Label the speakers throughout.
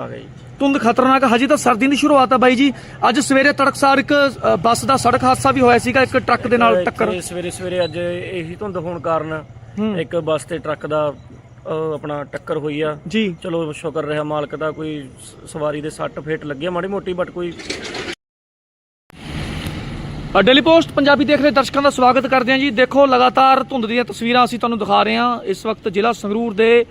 Speaker 1: ਆ ਗਈ
Speaker 2: ਧੁੰਦ ਖਤਰਨਾਕ ਹਜੇ ਤਾਂ ਸਰਦੀ ਦੀ ਸ਼ੁਰੂਆਤ ਆ ਬਾਈ ਜੀ। ਅੱਜ ਸਵੇਰੇ ਤੜਕਸਾਰ ਇੱਕ ਅ, ਬੱਸ ਦਾ ਸੜਕ ਹਾਦਸਾ ਵੀ ਹੋਇਆ ਸੀਗਾ ਇੱਕ ਟਰੱਕ ਦੇ ਨਾਲ ਟੱਕਰ।
Speaker 1: ਇੱਥੇ ਸਵੇਰੇ ਸਵੇਰੇ ਅੱਜ ਇਹੀ ਧੁੰਦ ਹੋਣ ਕਾਰਨ। ਇੱਕ ਬੱਸ ਤੇ ਟਰੱਕ ਦਾ ਅਹ, ਆਪਣਾ ਟੱਕਰ ਹੋਈ ਆ।
Speaker 2: ਜੀ।
Speaker 1: ਚਲੋ ਸ਼ੁਕਰ ਰਿਹਾ ਮਾਲਕ ਦਾ ਕੋਈ ਸ- ਸਵਾਰੀ ਦੇ ਸੱਟ ਫੇਟ ਲੱਗਿਆ ਮਾੜੀ ਮੋਟੀ ਬਟ ਕੋਈ
Speaker 2: ਅ, ਡੇਲੀ ਪੋਸਟ ਪੰਜਾਬੀ ਦੇਖ ਰਹੇ ਦਰਸ਼ਕਾਂ ਦਾ ਸਵਾਗਤ ਕਰਦੇ ਹਾਂ ਜੀ। ਦੇਖੋ ਲਗਾਤਾਰ ਧੁੰਦ ਦੀਆਂ ਤਸਵੀਰਾਂ ਅਸੀਂ ਤੁਹਾਨੂੰ ਦਿਖਾ ਰਹੇ ਹਾਂ। ਇਸ ਵਕਤ ਜ਼ਿਲ੍ਹਾ ਸੰਗਰੂਰ ਦੇ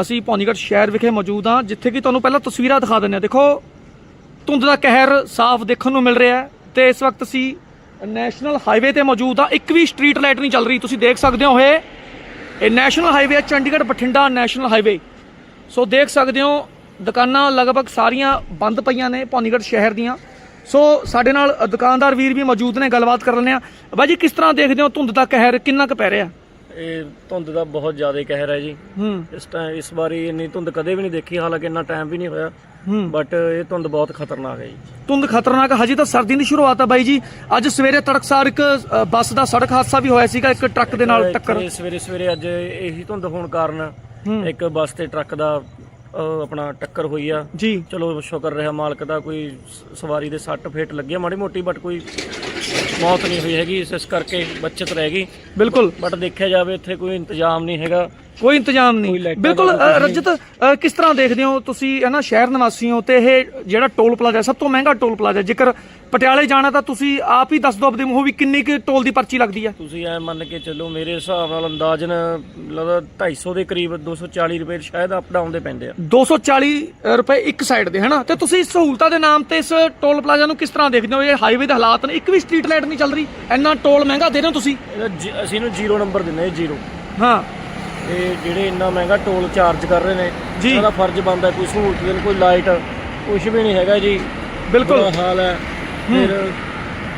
Speaker 2: ਅਸੀਂ ਪੌਨੀਗੜ੍ਹ ਸ਼ਹਿਰ ਵਿਖੇ ਮੌਜੂਦ ਹਾਂ, ਜਿੱਥੇ ਕਿ ਤੁਹਾਨੂੰ ਪਹਿਲਾਂ ਤਸਵੀਰਾਂ ਦਿਖਾ ਦਿੰਦੇ ਹਾਂ। ਦੇਖੋ, ਧੁੰਦ ਦਾ ਕਹਿਰ ਸਾਫ਼ ਦੇਖਣ ਨੂੰ ਮਿਲ ਰਿਹਾ ਹੈ ਤੇ ਇਸ ਵਕਤ ਅਸੀਂ ਨੈਸ਼ਨਲ ਹਾਈਵੇ ਤੇ ਮੌਜੂਦ ਹਾਂ। ਇੱਕ ਵੀ ਸਟਰੀਟ ਲਾਈਟ ਨਹੀਂ ਚੱਲ ਰਹੀ, ਤੁਸੀਂ ਦੇਖ ਸਕਦੇ ਹੋ ਇਹ। ਇਹ national highway Chandigarh Bathinda national highway. So ਦੇਖ ਸਕਦੇ ਹੋ, ਦੁਕਾਨਾਂ ਲਗਭਗ ਸਾਰੀਆਂ ਬੰਦ ਪਈਆਂ ਨੇ ਪੌਨੀਗੜ੍ਹ ਸ਼ਹਿਰ ਦੀਆਂ। ਸੋ ਸਾਡੇ ਨਾਲ ਦੁਕਾਨਦਾਰ ਵੀਰ ਵੀ ਮੌਜੂਦ ਨੇ, ਗੱਲਬਾਤ ਕਰ ਲੈਂਦੇ ਆ ਬਾਈ ਜੀ, ਕਿਸ ਤਰ੍ਹਾਂ ਦੇਖਦੇ ਹੋ ਧੁੰਦ ਦਾ ਕਹਿਰ? ਕਿੰਨਾ ਕੁ ਪੈ ਰਿਹਾ?
Speaker 1: ਇਹ ਧੁੰਦ ਦਾ ਬਹੁਤ ਜ਼ਿਆਦਾ ਕਹਿਰ ਹੈ ਜੀ।
Speaker 2: ਹੂੰ।
Speaker 1: ਇਸ ਟਾਈਮ ਇਸ ਵਾਰੀ ਇੰਨੀ ਧੁੰਦ ਕਦੇ ਵੀ ਨਹੀਂ ਦੇਖੀ ਹਾਲਾਂਕਿ ਇੰਨਾ ਟਾਈਮ ਵੀ ਨਹੀਂ ਹੋਇਆ।
Speaker 2: ਹੂੰ।
Speaker 1: ਬਟ ਇਹ ਧੁੰਦ ਬਹੁਤ ਖਤਰਨਾਕ ਹੈ ਜੀ।
Speaker 2: ਧੁੰਦ ਖਤਰਨਾਕ ਹਜੇ ਤਾਂ ਸਰਦੀ ਦੀ ਸ਼ੁਰੂਆਤ ਆ ਬਾਈ ਜੀ। ਅੱਜ ਸਵੇਰੇ ਤੜਕਸਾਰ ਇੱਕ ਅ, ਬੱਸ ਦਾ ਸੜਕ ਹਾਦਸਾ ਵੀ ਹੋਇਆ ਸੀਗਾ ਇੱਕ ਟਰੱਕ ਦੇ ਨਾਲ ਟੱਕਰ।
Speaker 1: ਇੱਥੇ ਸਵੇਰੇ ਸਵੇਰੇ ਅੱਜ ਇਹੀ ਧੁੰਦ ਹੋਣ ਕਾਰਨ
Speaker 2: ਹੂੰ।
Speaker 1: ਇੱਕ ਬੱਸ ਤੇ ਟਰੱਕ ਦਾ ਅਹ, ਆਪਣਾ ਟੱਕਰ ਹੋਈ ਆ।
Speaker 2: ਜੀ।
Speaker 1: ਚਲੋ ਸ਼ੁਕਰ ਰਿਹਾ ਮਾਲਕ ਦਾ ਕੋਈ ਸ- ਸਵਾਰੀ ਦੇ ਸੱਟ ਫੇਟ ਲੱਗਿਆ ਮਾੜੀ ਮੋਟੀ ਬਟ ਕੋਈ ਮੌਤ ਨਹੀਂ ਹੋਈ ਹੈਗੀ ਇਸ ਇਸ ਕਰਕੇ ਬਚਤ ਰਹਿ ਗਈ।
Speaker 2: ਬਿਲਕੁਲ।
Speaker 1: ਬਟ ਦੇਖਿਆ ਜਾਵੇ ਇੱਥੇ ਕੋਈ ਇੰਤਜ਼ਾਮ ਨਹੀਂ ਹੈਗਾ।
Speaker 2: ਕੋਈ ਇੰਤਜ਼ਾਮ ਨਹੀਂ। ਬਿਲਕੁਲ ਰਜਤ ਕਿਸ ਤਰ੍ਹਾਂ ਦੇਖਦੇ ਹੋ ਤੁਸੀਂ ਹੈ ਨਾ ਸ਼ਹਿਰ ਨਿਵਾਸੀ ਹੋ ਤੇ ਇਹ ਜਿਹੜਾ ਟੋਲ ਪਲਾਜ਼ਾ ਸਭ ਤੋਂ ਮਹਿੰਗਾ ਟੋਲ ਪਲਾਜ਼ਾ ਜੇਕਰ ਪਟਿਆਲੇ ਜਾਣਾ ਤਾਂ ਤੁਸੀਂ ਆਪ ਹੀ ਦੱਸ ਦਿਓ ਆਪਦੇ ਮੂੰਹੋਂ ਵੀ ਕਿੰਨੀ ਕੁ ਟੋਲ ਦੀ ਪਰਚੀ ਲੱਗਦੀ ਹੈ।
Speaker 1: ਤੁਸੀਂ ਐ ਮੰਨ ਕੇ ਚੱਲੋ ਮੇਰੇ ਹਿਸਾਬ ਨਾਲ ਅੰਦਾਜ਼ਨ ਲੱਗਦਾ 250 ਦੇ ਕਰੀਬ 240 ਰੁਪਏ ਸ਼ਾਇਦ ਅਪ ਡਾਊਨ ਦੇ ਪੈਂਦੇ ਆ।
Speaker 2: 240 ਰੁਪਏ ਇੱਕ ਸਾਈਡ ਦੇ ਹੈਨਾ ਤੇ ਤੁਸੀਂ ਸਹੂਲਤਾਂ ਦੇ ਨਾਮ ਤੇ ਇਸ ਟੋਲ ਪਲਾਜ਼ਾ ਨੂੰ ਕਿਸ ਤਰ੍ਹਾਂ ਦੇਖਦੇ ਹੋ? ਇਹ ਹਾਈਵੇ ਦੇ ਹਾਲਾਤ ਨੇ ਇੱਕ ਵੀ ਸਟਰੀਟ ਲਾਈਟ ਨਹੀਂ ਚੱਲ ਰਹੀ ਇੰਨਾ ਟੋਲ ਮਹਿੰਗਾ ਦੇ ਰਹੇ ਹੋ ਤੁਸੀਂ?
Speaker 1: ਅਸੀਂ ਇਹਨੂੰ ਜ਼ੀਰੋ ਨੰਬਰ ਦਿੰਦੇ ਹਾਂ ਜ਼ੀਰੋ।
Speaker 2: ਹਾਂ।
Speaker 1: ਇਹ ਜਿਹੜੇ ਇੰਨਾ ਮਹਿੰਗਾ ਟੋਲ ਚਾਰਜ ਕਰ ਰਹੇ ਨੇ
Speaker 2: ਜੀ।
Speaker 1: ਉਹਦਾ ਫਰਜ਼ ਬਣਦਾ ਕੋਈ ਸਹੂਲਤ ਦੇਣ ਕੋਈ ਲਾਈਟ ਕੁਝ ਵੀ ਨਹੀਂ ਹੈਗਾ ਜੀ।
Speaker 2: ਬਿਲਕੁਲ।
Speaker 1: ਬੁਰਾ ਹਾਲ ਹੈ। ਫਿਰ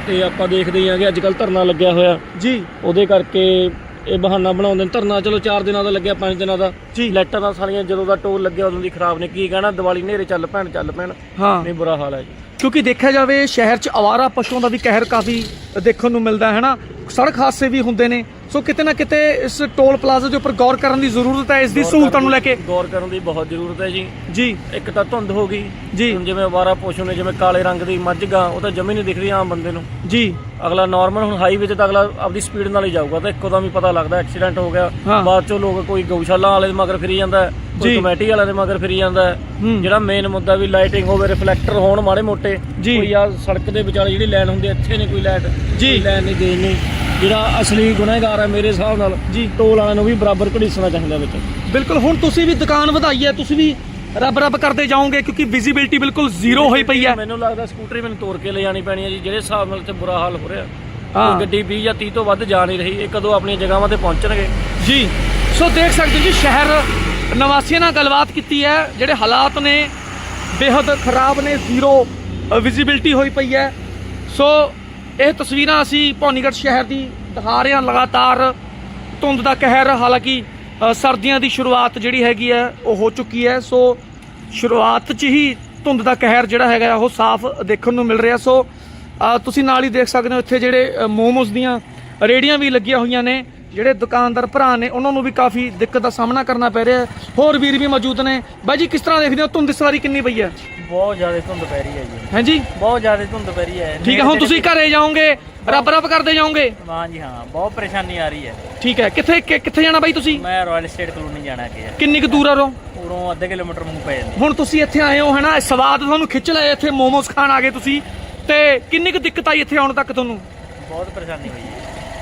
Speaker 1: ਤੇ ਆਪਾਂ ਦੇਖਦੇ ਹੀ ਆਂਗੇ ਅੱਜ ਕੱਲ ਧਰਨਾ ਲੱਗਿਆ ਹੋਇਆ।
Speaker 2: ਜੀ।
Speaker 1: ਉਹਦੇ ਕਰਕੇ ਇਹ ਬਹਾਨਾ ਬਣਾਉਂਦੇ ਨੇ। ਧਰਨਾ ਚਲੋ 4 ਦਿਨਾਂ ਦਾ ਲੱਗਿਆ 5 ਦਿਨਾਂ ਦਾ।
Speaker 2: ਜੀ।
Speaker 1: ਲਾਈਟਾਂ ਤਾਂ ਸਾਲੀਆਂ ਜਦੋਂ ਦਾ ਟੋਲ ਲੱਗਿਆ ਉਦੋਂ ਦੀ ਖਰਾਬ ਨੇ। ਕੀ ਕਹਿਣਾ? ਦੀਵਾਲੀ ਨੇਰੇ ਚੱਲ ਪੈਣ ਚੱਲ ਪੈਣ।
Speaker 2: ਹਾਂ।
Speaker 1: ਨਹੀਂ ਬੁਰਾ ਹਾਲ ਹੈ ਜੀ।
Speaker 2: ਕਿਉਂਕਿ ਦੇਖਿਆ ਜਾਵੇ ਸ਼ਹਿਰ 'ਚ ਆਵਾਰਾ ਪਸ਼ੂਆਂ ਦਾ ਵੀ ਕਹਿਰ ਕਾਫੀ ਦੇਖਣ ਨੂੰ ਮਿਲਦਾ ਹੈ ਨਾ। ਸੜਕ ਹਾਦਸੇ ਵੀ ਹੁੰਦੇ ਨੇ। ਸੋ ਕਿਤੇ ਨਾ ਕਿਤੇ ਇਸ ਟੋਲ ਪਲਾਜ਼ਾ ਦੇ ਉੱਪਰ ਗੌਰ ਕਰਨ ਦੀ ਜ਼ਰੂਰਤ ਹੈ ਇਸ ਦੀ ਸਹੂਲਤਾਂ ਨੂੰ ਲੈ ਕੇ
Speaker 1: ਗੌਰ ਕਰਨ ਦੀ ਬਹੁਤ ਜ਼ਰੂਰਤ ਹੈ ਜੀ
Speaker 2: ਜੀ
Speaker 1: ਇੱਕ ਤਾਂ ਧੁੰਦ ਹੋ ਗਈ
Speaker 2: ਜੀ।
Speaker 1: ਹੁਣ ਜਿਵੇਂ ਅਵਾਰਾ ਪਸ਼ੂ ਨੇ ਜਿਵੇਂ ਕਾਲੇ ਰੰਗ ਦੀ ਮੱਝ ਗਾਂ ਉਹ ਤਾਂ ਜਮੀ ਨਹੀਂ ਦਿਖਦੀ ਆਮ ਬੰਦੇ ਨੂੰ
Speaker 2: ਜੀ
Speaker 1: ਅਗਲਾ ਨਾਰਮਲ ਹੁਣ ਹਾਈਵੇ ਤੇ ਤਾਂ ਅਗਲਾ ਆਪਦੀ ਸਪੀਡ ਨਾਲ ਹੀ ਜਾਊਗਾ ਤਾਂ ਇੱਕੋ ਦਮ ਹੀ ਪਤਾ ਲੱਗਦਾ ਐਕਸੀਡੈਂਟ ਹੋ ਗਿਆ। ਬਾਅਦ ਚੋਂ ਲੋਕ ਕੋਈ ਗਊਸ਼ਾਲਾ ਵਾਲੇ ਦੇ ਮਗਰ ਫਿਰੀ ਜਾਂਦਾ ਹੈ, ਕੋਈ। ਕਮੇਟੀ ਵਾਲੇ ਦੇ ਮਗਰ ਫਿਰੀ ਜਾਂਦਾ ਹੈ। ਜਿਹੜਾ ਮੇਨ ਮੁੱਦਾ ਵੀ ਲਾਈਟਿੰਗ ਹੋਵੇ ਰਿਫਲੈਕਟਰ ਹੋਣ ਮਾੜੇ ਮੋਟੇ
Speaker 2: ਜੀ।
Speaker 1: ਕੋਈ ਆ ਸੜਕ ਦੇ ਵਿਚਾਲੇ ਜਿਹੜੀ ਲਾਈਨ ਹੁੰਦੀ ਹੈ, ਇੱਥੇ ਨਹੀਂ ਕੋਈ ਲਾਈਟ
Speaker 2: ਜੀ।
Speaker 1: ਕੋਈ ਲਾਈਨ ਨਹੀਂ ਦੇਣੀ ਜਿਹੜਾ ਅਸਲੀ ਗੁਨਾਹਗਾਰ ਹੈ ਮੇਰੇ ਹਿਸਾਬ ਨਾਲ
Speaker 2: ਜੀ।
Speaker 1: ਟੋਲ ਵਾਲਿਆਂ ਨੂੰ ਵੀ ਬਰਾਬਰ ਘੜੀਸਣਾ ਚਾਹੀਦਾ ਵਿੱਚ।
Speaker 2: ਬਿਲਕੁਲ ਹੁਣ ਤੁਸੀਂ ਵੀ ਦੁਕਾਨ ਵਧਾਈ ਹੈ ਤੁਸੀਂ ਵੀ ਰੱਬ ਰੱਬ ਕਰਦੇ ਜਾਓਗੇ ਕਿਉਂਕਿ ਵਿਜ਼ਿਬਿਲਟੀ ਬਿਲਕੁਲ ਜ਼ੀਰੋ ਹੋਈ ਪਈ ਹੈ।
Speaker 1: ਮੈਨੂੰ ਲੱਗਦਾ ਸਕੂਟਰੀ ਮੈਨੂੰ ਤੋੜ ਕੇ ਲੈ ਜਾਣੀ ਪੈਣੀ ਹੈ ਜੀ ਜਿਹੜੇ ਹਿਸਾਬ ਨਾਲ ਇੱਥੇ ਬੁਰਾ ਹਾਲ ਹੋ ਰਿਹਾ।
Speaker 2: ਹਾਂ।
Speaker 1: ਗੱਡੀ 20 ਜਾਂ 30 ਤੋਂ ਵੱਧ ਜਾ ਨਹੀਂ ਰਹੀ ਇਹ ਕਦੋਂ ਆਪਣੀਆਂ ਜਗ੍ਹਾਵਾਂ ਤੇ ਪਹੁੰਚਣਗੇ?
Speaker 2: ਜੀ। ਸੋ ਦੇਖ ਸਕਦੇ ਹੋ ਜੀ ਸ਼ਹਿਰ ਨਿਵਾਸੀਆਂ ਨਾਲ ਗੱਲਬਾਤ ਕੀਤੀ ਹੈ ਜਿਹੜੇ ਹਾਲਾਤ ਨੇ ਬੇहद ਖਰਾਬ ਨੇ ਜ਼ੀਰੋ ਵਿਜ਼ਿਬਿਲਟੀ ਹੋਈ ਪਈ ਹੈ। ਸੋ ਇਹ ਤਸਵੀਰਾਂ ਅਸੀਂ ਪੌਨੀਗੜ੍ਹ ਸ਼ਹਿਰ ਦੀ ਦਿਖਾ ਰਹੇ ਹਾਂ। ਲਗਾਤਾਰ ਧੁੰਦ ਦਾ ਕਹਿਰ ਹਾਲਾਂਕਿ ਸਰਦੀਆਂ ਦੀ ਸ਼ੁਰੂਆਤ ਜਿਹੜੀ ਹੈਗੀ ਹੈ ਉਹ ਹੋ ਚੁੱਕੀ ਹੈ। ਸੋ ਸ਼ੁਰੂਆਤ 'ਚ ਹੀ ਧੁੰਦ ਦਾ ਕਹਿਰ ਜਿਹੜਾ ਹੈਗਾ ਉਹ ਸਾਫ਼ ਦੇਖਣ ਨੂੰ ਮਿਲ ਰਿਹਾ। ਸੋ ਤੁਸੀਂ ਨਾਲ ਹੀ ਦੇਖ ਸਕਦੇ ਹੋ ਇੱਥੇ ਜਿਹੜੇ ਅ, ਮੋਮੋਸ ਦੀਆਂ ਰੇੜੀਆਂ ਵੀ ਲੱਗੀਆਂ ਹੋਈਆਂ ਨੇ। ਜਿਹੜੇ ਦੁਕਾਨਦਾਰ ਭਰਾ ਨੇ ਉਹਨਾਂ ਨੂੰ ਵੀ ਕਾਫੀ ਦਿੱਕਤ ਦਾ ਸਾਹਮਣਾ ਕਰਨਾ ਪੈ ਰਿਹਾ ਹੋਰ ਵੀਰ ਵੀ ਮੌਜੂਦ ਨੇ। ਬਾਈ ਜੀ ਕਿਸ ਤਰ੍ਹਾਂ ਦੇਖਦੇ ਹੋ? ਧੁੰਦ ਇਸ ਵਾਰੀ ਕਿੰਨੀ ਪਈ ਹੈ?
Speaker 1: ਬਹੁਤ ਜ਼ਿਆਦਾ ਧੁੰਦ ਪੈ ਰਹੀ ਹੈ ਜੀ।
Speaker 2: ਹਾਂਜੀ
Speaker 1: ਬਹੁਤ ਜ਼ਿਆਦਾ ਧੁੰਦ ਪੈ ਰਹੀ ਹੈ।
Speaker 2: ਠੀਕ ਹੈ ਹੁਣ ਤੁਸੀਂ ਘਰੇ ਜਾਓਗੇ ਰੱਬ ਰੱਬ ਕਰਦੇ ਜਾਓਗੇ?
Speaker 1: ਹਾਂ ਜੀ ਹਾਂ ਬਹੁਤ ਪਰੇਸ਼ਾਨੀ ਆ ਰਹੀ ਹੈ।
Speaker 2: ਠੀਕ ਹੈ ਕਿੱਥੇ ਕਿ- ਕਿੱਥੇ ਜਾਣਾ ਬਾਈ ਤੁਸੀਂ?
Speaker 1: ਮੈਂ ਰਾਇਲ ਸਟੇਟ ਕਲੋਨੀ ਜਾਣਾ ਕਿ
Speaker 2: ਕਿੰਨੀ ਕੁ ਦੂਰ ਆ ਰੋ?
Speaker 1: ਉਰੋਂ ਅੱਧੇ ਕਿਲੋਮੀਟਰ ਮੂੰਹ ਪੈ ਜਾਂਦੀ
Speaker 2: ਹੁਣ ਤੁਸੀਂ ਇੱਥੇ ਆਏ ਹੋ ਹਨਾ ਸਵਾਦ ਤੁਹਾਨੂੰ ਖਿੱਚ ਲਿਆ ਇੱਥੇ ਮੋਮੋਸ ਖਾਣ ਆ ਗਏ ਤੁਸੀਂ। ਤੇ ਕਿੰਨੀ ਕੁ ਦਿੱਕਤ ਆਈ ਇੱਥੇ ਆਉਣ ਤੱਕ ਤੁਹਾਨੂੰ?
Speaker 1: ਬਹੁਤ ਪਰੇਸ਼ਾਨੀ ਹੋਈ ਹੈ।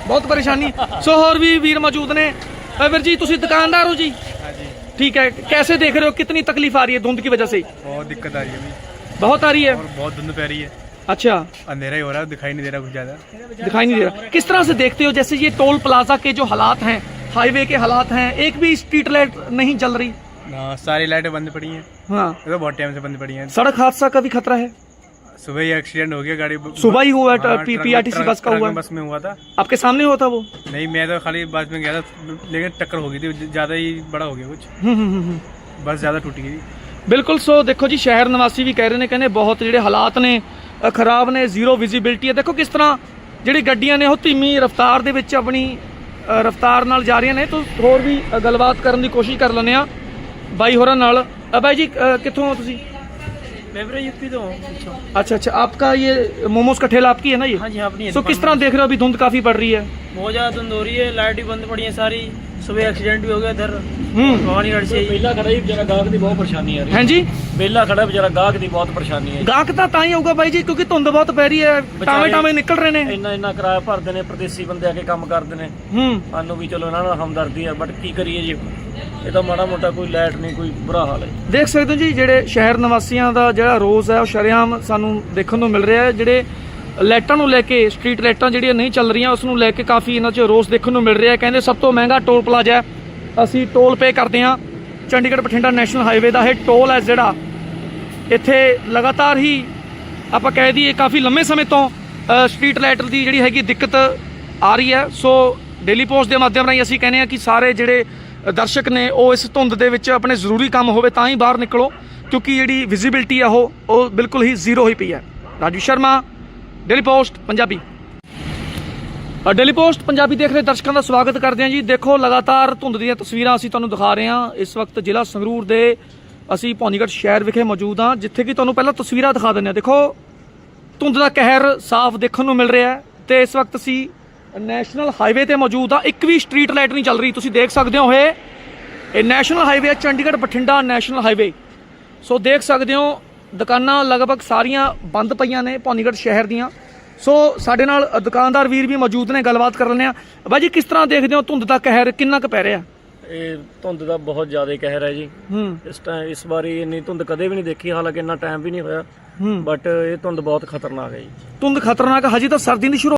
Speaker 2: ਬਹੁਤ ਪਰੇਸ਼ਾਨੀ ਸੋ ਹੋਰ ਵੀ ਵੀਰ ਮੌਜੂਦ ਨੇ ਅ, ਵੀਰ ਜੀ ਤੁਸੀਂ दुकानदार हो जी
Speaker 1: हाँ जी
Speaker 2: ठीक है कैसे देख रहे हो कितनी तकलीफ आ रही है धुंध की वजह से
Speaker 3: बहुत दिक्कत आ रही है अभी
Speaker 2: बहुत आ रही है
Speaker 3: और बहुत धुंध पै रही है
Speaker 2: अच्छा
Speaker 3: अंधेरा ही हो रहा है दिखाई नहीं दे रहा कुछ ज्यादा
Speaker 2: दिखाई नहीं दे रहा किस तरह से देखते हो जैसे ये टोल प्लाजा के जो हालात हैं हाईवे के हालात हैं एक भी स्ट्रीट लाइट नहीं जल रही
Speaker 3: ना सारी लाइटें बंद पड़ी हैं
Speaker 2: हाँ
Speaker 3: ये तो बहुत टाइम से बंद पड़ी हैं
Speaker 2: सड़क हादसा का भी खतरा है
Speaker 3: सुबह ही एक्सीडेंट हो गया गाड़ी
Speaker 2: सुबह ही हुआ
Speaker 3: हाँ,
Speaker 2: पी-
Speaker 3: ट्रक में-
Speaker 2: PRTC
Speaker 3: ट्रक-
Speaker 2: बस का
Speaker 3: ट्रक
Speaker 2: हुआ
Speaker 3: में
Speaker 2: है।
Speaker 3: बस में हुआ था
Speaker 2: आपके सामने हुआ था वो
Speaker 3: नहीं मैं तो खाली बस में गया था लेकिन टक्कर हो गई थी ज्यादा ही बड़ा हो गया कुछ
Speaker 2: हम्म, हम्म, हम्म, हम्म।
Speaker 3: बस ज्यादा टूट गई थी
Speaker 2: ਬਿਲਕੁਲ ਸੋ ਦੇਖੋ ਜੀ ਸ਼ਹਿਰ ਨਿਵਾਸੀ ਵੀ ਕਹਿ ਰਹੇ ਨੇ ਕਹਿੰਦੇ ਬਹੁਤ ਜਿਹੜੇ ਹਾਲਾਤ ਨੇ ਅ, ਖਰਾਬ ਨੇ ਜ਼ੀਰੋ ਵਿਜ਼ਿਬਿਲਟੀ ਹੈ ਦੇਖੋ ਕਿਸ ਤਰ੍ਹਾਂ ਜਿਹੜੀ ਗੱਡੀਆਂ ਨੇ ਉਹ ਧੀਮੀ ਰਫ਼ਤਾਰ ਦੇ ਵਿੱਚ ਆਪਣੀ ਅ, ਰਫ਼ਤਾਰ ਨਾਲ ਜਾ ਰਹੀਆਂ ਨੇ ਤਾਂ ਹੋਰ ਵੀ ਅ, ਗੱਲਬਾਤ ਕਰਨ ਦੀ ਕੋਸ਼ਿਸ਼ ਕਰ ਲੈਂਦੇ ਆ ਬਾਈ ਹੋਰਾਂ ਨਾਲ ਅ, ਬਾਈ ਜੀ ਅ, ਕਿੱਥੋਂ ਹੋ ਤੁਸੀਂ
Speaker 3: मैं भी यूपी तो हूँ अच्छा
Speaker 2: अच्छा अच्छा आपका ये मोमोज का ठेला आपकी है ना ये
Speaker 3: हाँ जी हाँ अपनी है
Speaker 2: सो
Speaker 3: दुकान
Speaker 2: किस तरह देख रहे हो अभी धुंध काफी पड़ रही है
Speaker 3: बहुत ज़्यादा धुंध हो रही है लाइट भी बंद पड़ी है सारी सुबह एक्सीडेंट भी हो गया इधर
Speaker 2: हम्म
Speaker 3: भवानी घाट से ही
Speaker 1: ਪਹਿਲਾ ਖੜਾ ਹੀ ਵਿਚਾਰਾ ਗਾਹਕ ਦੀ ਬਹੁਤ ਪਰੇਸ਼ਾਨੀ ਆ ਰਹੀ
Speaker 2: हैं जी
Speaker 1: ਪਹਿਲਾ ਖੜਾ ਵਿਚਾਰਾ ਗਾਹਕ ਦੀ ਬਹੁਤ ਪਰੇਸ਼ਾਨੀ ਹੈ
Speaker 2: ਗਾਹਕ ਤਾਂ ਤਾਂ ਹੀ ਹੋਊਗਾ ਬਾਈ ਜੀ ਕਿਉਂਕਿ ਧੁੰਦ ਬਹੁਤ ਪੈ ਰਹੀ ਹੈ ਟਾਵੇਂ ਟਾਵੇਂ ਨਿਕਲ ਰਹੇ ਨੇ
Speaker 1: ਇੰਨਾ ਇੰਨਾ ਕਿਰਾਇਆ ਭਰਦੇ ਨੇ ਪ੍ਰਦੇਸੀ ਬੰਦੇ ਆ ਕੇ ਕੰਮ ਕਰਦੇ ਨੇ
Speaker 2: ਹੂੰ
Speaker 1: ਸਾਨੂੰ ਵੀ ਚਲੋ ਇਹਨਾਂ ਨਾਲ ਹਮਦਰਦੀ ਆ ਬਟ ਕੀ ਕਰੀਏ ਜੀ ਇਹ ਤਾਂ ਮਾੜਾ ਮੋਟਾ ਕੋਈ ਲਾਈਟ ਨਹੀਂ ਕੋਈ ਬੁਰਾ ਹਾਲ ਹੈ
Speaker 2: ਦੇਖ ਸਕਦੇ ਹੋ ਜੀ ਜਿਹੜੇ ਸ਼ਹਿਰ ਨਿਵਾਸੀਆਂ ਦਾ ਜਿਹੜਾ ਰੋਜ਼ ਹੈ ਉਹ ਸ਼ਰੇਆਮ ਸਾਨੂੰ ਦੇਖਣ ਨੂੰ ਮਿਲ ਰਿਹਾ ਹੈ ਜਿਹੜੇ ਲਾਈਟਾਂ ਨੂੰ ਲੈ ਕੇ, ਸਟਰੀਟ ਲਾਈਟਾਂ ਜਿਹੜੀਆਂ ਨਹੀਂ ਚੱਲ ਰਹੀਆਂ, ਉਸ ਨੂੰ ਲੈ ਕੇ ਕਾਫੀ ਇਹਨਾਂ 'ਚ ਰੋਸ ਦੇਖਣ ਨੂੰ ਮਿਲ ਰਿਹਾ ਕਹਿੰਦੇ ਸਭ ਤੋਂ ਮਹਿੰਗਾ ਟੋਲ ਪਲਾਜ਼ਾ ਹੈ। ਅਸੀਂ ਟੋਲ ਪੇ ਕਰਦੇ ਹਾਂ। ਚੰਡੀਗੜ੍ਹ ਬਠਿੰਡਾ ਨੈਸ਼ਨਲ ਹਾਈਵੇ ਦਾ ਇਹ ਟੋਲ ਹੈ ਜਿਹੜਾ ਇੱਥੇ ਲਗਾਤਾਰ ਹੀ ਆਪਾਂ ਕਹਿ ਦਈਏ ਕਾਫੀ ਲੰਮੇ ਸਮੇਂ ਤੋਂ ਸਟਰੀਟ ਲਾਈਟ ਦੀ ਜਿਹੜੀ ਹੈਗੀ ਦਿੱਕਤ ਆ ਰਹੀ ਹੈ। ਸੋ ਡੇਲੀ ਪੋਸਟ ਦੇ ਮਾਧਿਅਮ ਰਾਹੀਂ ਅਸੀਂ ਕਹਿੰਦੇ ਹਾਂ ਕਿ ਸਾਰੇ ਜਿਹੜੇ ਦਰਸ਼ਕ ਨੇ, ਉਹ ਇਸ ਧੁੰਦ ਦੇ ਵਿੱਚ ਆਪਣੇ ਜ਼ਰੂਰੀ ਕੰਮ ਹੋਵੇ ਤਾਂ ਹੀ ਬਾਹਰ ਨਿਕਲੋ, ਕਿਉਂਕਿ ਜਿਹੜੀ ਵਿਜ਼ਿਬਿਲਟੀ ਆ ਉਹ ਉਹ ਬਿਲਕੁਲ ਹੀ ਜ਼ੀਰੋ ਹੋਈ ਪਈ ਹੈ। Raju Sharma Daily Post Punjabi Daily Post Punjabi ਦੇਖ ਰਹੇ ਦਰਸ਼ਕਾਂ ਦਾ ਸਵਾਗਤ ਕਰਦੇ ਹਾਂ ਜੀ। ਦੇਖੋ, ਲਗਾਤਾਰ ਧੁੰਦ ਦੀਆਂ ਤਸਵੀਰਾਂ ਅਸੀਂ ਤੁਹਾਨੂੰ ਦਿਖਾ ਰਹੇ ਹਾਂ। ਇਸ ਵਕਤ ਜ਼ਿਲ੍ਹਾ ਸੰਗਰੂਰ ਦੇ ਅਸੀਂ ਪੌਨੀਗੜ੍ਹ ਸ਼ਹਿਰ ਵਿਖੇ ਮੌਜੂਦ ਹਾਂ, ਜਿੱਥੇ ਕਿ ਤੁਹਾਨੂੰ ਪਹਿਲਾਂ ਤਸਵੀਰਾਂ ਦਿਖਾ ਦਿੰਦੇ ਹਾਂ। ਦੇਖੋ, ਧੁੰਦ ਦਾ ਕਹਿਰ ਸਾਫ਼ ਦੇਖਣ ਨੂੰ ਮਿਲ ਰਿਹਾ ਹੈ ਤੇ ਇਸ ਵਕਤ ਅਸੀਂ ਨੈਸ਼ਨਲ ਹਾਈਵੇ ਤੇ ਮੌਜੂਦ ਆ ਇੱਕ ਵੀ ਸਟਰੀਟ ਲਾਈਟ ਨਹੀਂ ਚੱਲ ਰਹੀ। ਤੁਸੀਂ ਦੇਖ ਸਕਦੇ ਹੋ ਇਹ। ਇਹ ਨੈਸ਼ਨਲ ਹਾਈਵੇ ਹੈ, Chandigarh Bathinda national highway. So ਦੇਖ ਸਕਦੇ ਹੋ ਦੁਕਾਨਾਂ ਲਗਭਗ ਸਾਰੀਆਂ ਬੰਦ ਪਈਆਂ ਨੇ ਪੌਨੀਗੜ੍ਹ ਸ਼ਹਿਰ ਦੀਆਂ। ਸੋ ਸਾਡੇ ਨਾਲ ਦੁਕਾਨਦਾਰ ਵੀਰ ਵੀ ਮੌਜੂਦ ਨੇ ਗੱਲਬਾਤ ਕਰ ਲੈਂਦੇ ਆ ਬਾਈ ਜੀ ਕਿਸ ਤਰ੍ਹਾਂ ਦੇਖਦੇ ਹੋ ਧੁੰਦ ਦਾ ਕਹਿਰ? ਕਿੰਨਾ ਕੁ ਪੈ ਰਿਹਾ?
Speaker 1: ਇਹ ਧੁੰਦ ਦਾ ਬਹੁਤ ਜ਼ਿਆਦਾ ਕਹਿਰ ਹੈ ਜੀ।
Speaker 2: ਹੂੰ।
Speaker 1: ਇਸ ਟਾਈਮ ਇਸ ਵਾਰੀ ਇੰਨੀ ਧੁੰਦ ਕਦੇ ਵੀ ਨਹੀਂ ਦੇਖੀ ਹਾਲਾਂਕਿ ਇੰਨਾ ਟਾਈਮ ਵੀ ਨਹੀਂ ਹੋਇਆ।
Speaker 2: ਹੂੰ।
Speaker 1: ਬਟ ਇਹ ਧੁੰਦ ਬਹੁਤ ਖਤਰਨਾਕ ਹੈ ਜੀ।
Speaker 2: ਧੁੰਦ ਖਤਰਨਾਕ ਹਜੇ ਤਾਂ ਸਰਦੀ ਨਹੀਂ ਸ਼ੁਰੂ